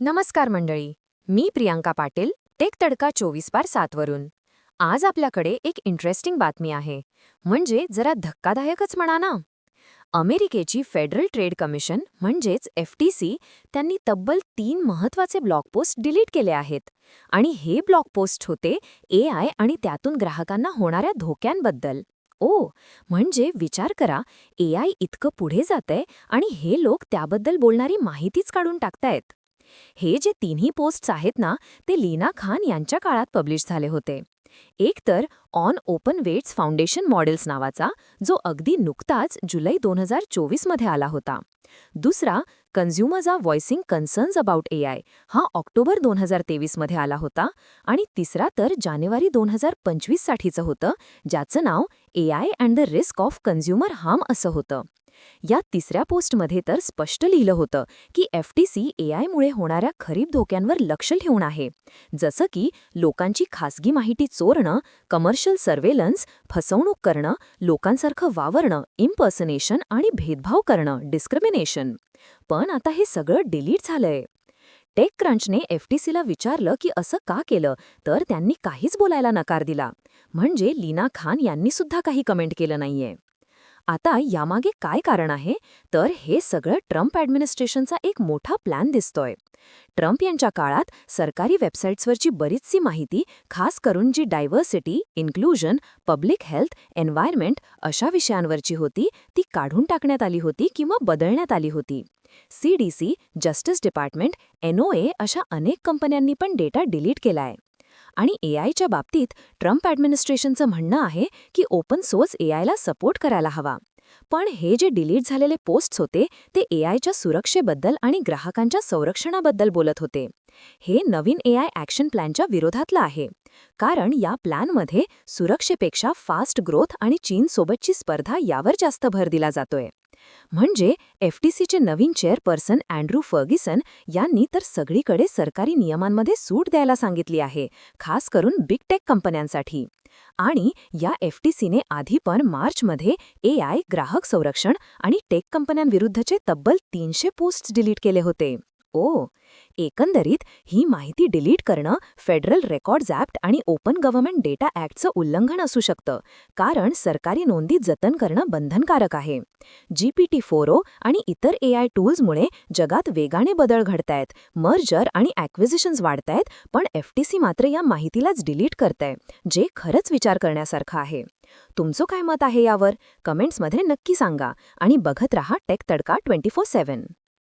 नमस्कार मंडळी मी प्रियांका पाटील टेक तडका चोवीस बार सातवरून आज आपल्याकडे एक इंटरेस्टिंग बातमी आहे. म्हणजे जरा धक्कादायकच म्हणा ना. अमेरिकेची फेडरल ट्रेड कमिशन म्हणजेच एफ टी सी त्यांनी तब्बल तीन महत्त्वाचे ब्लॉग पोस्ट डिलीट केले आहेत. आणि हे ब्लॉग पोस्ट होते ए आय आणि त्यातून ग्राहकांना होणाऱ्या धोक्यांबद्दल. ओ म्हणजे विचार करा ए आय इतकं पुढे जातंय आणि हे लोक त्याबद्दल बोलणारी माहितीच काढून टाकतायत. हे जे तिन्ही पोस्ट्स आहेत ना ते लीना खान यांच्या काळात पब्लिश झाले होते. एक तर on open weights foundation models नावाचा जो अगदी नुकताच जुलै दोन हजार चोवीसमध्ये आला होता. दुसरा consumers are voicing concerns about A I हा ऑक्टोबर दोन हजार तेवीसमध्ये आला होता. आणि तिसरा तर जानेवारी दोन हजार पंचवीससाठीचं होतं ज्याचं नाव A I and the risk of consumer harm असं होतं. या तिसऱ्या पोस्टमध्ये तर स्पष्ट लिहिलं होतं की एफ टी सी ए होणाऱ्या खरीब धोक्यांवर लक्ष ठेवून आहे. जसं की लोकांची खासगी माहिती चोरणं कमर्शियल सर्वेलन्स फसवणूक करणं लोकांसारखं वावरणं इम्पर्सनेशन आणि भेदभाव करणं डिस्क्रिमिनेशन पण आता हे सगळं डिलीट झालंय. टेक क्रंचने एफ टी विचारलं की असं का केलं तर त्यांनी काहीच बोलायला नकार दिला. म्हणजे लीना खान यांनी सुद्धा काही कमेंट केलं नाहीये. आता यामागे काय कारण आहे? तर हे सगळं ट्रम्प ॲडमिनिस्ट्रेशनचा एक मोठा प्लॅन दिसतोय. ट्रम्प यांच्या काळात सरकारी वेबसाईट्सवरची बरीचशी माहिती खास करून जी diversity inclusion public health environment अशा विषयांवरची होती ती काढून टाकण्यात आली होती किंवा बदलण्यात आली होती. सीडीसी जस्टिस डिपार्टमेंट एनओए अशा अनेक कंपन्यांनी पण डेटा डिलीट केलाय. आणि एआयच्या बाबतीत ट्रम्प ॲडमिनिस्ट्रेशनचं म्हणणं आहे की ओपन सोर्स एआयला सपोर्ट करायला हवा. पण हे जे डिलीट झालेले पोस्ट्स होते ते एआयच्या सुरक्षेबद्दल आणि ग्राहकांच्या संरक्षणाबद्दल बोलत होते. हे नवीन एआय ॲक्शन प्लॅनच्या विरोधातलं आहे. कारण या प्लॅनमध्ये सुरक्षेपेक्षा फास्ट ग्रोथ आणि चीनसोबतची स्पर्धा यावर जास्त भर दिला जातोय. म्हणजे एफटीसीचे नवीन चेअरपर्सन अँड्रू फर्गिसन यांनी तर सगळीकडे सरकारी नियमांमध्ये सूट द्यायला सांगितली आहे खास करून बिग टेक कंपन्यांसाठी. आणि या एफटीसीने आधी पण मार्चमध्ये ए आय ग्राहक संरक्षण आणि टेक कंपन्यांविरुद्धचे तब्बल तीनशे पोस्ट डिलीट केले होते. ओ एकंदरीत ही माहिती डिलीट करणं फेडरल रेकॉर्ड्स ॲक्ट आणि ओपन गव्हर्नमेंट डेटा ॲक्टचं उल्लंघन असू शकतं कारण सरकारी नोंदी जतन करणं बंधनकारक आहे. जी पी फोर ओ आणि इतर ए आय टूल्समुळे जगात वेगाने बदल घडतायत मर्जर आणि ॲक्विजिशन्स वाढतायत पण एफ टी सी मात्र या माहितीलाच डिलीट करतंय जे खरंच विचार करण्यासारखं आहे. तुमचं काय मत आहे यावर? कमेंट्समध्ये नक्की सांगा आणि बघत रहा टेक तडका ट्वेंटी फोर सेवन.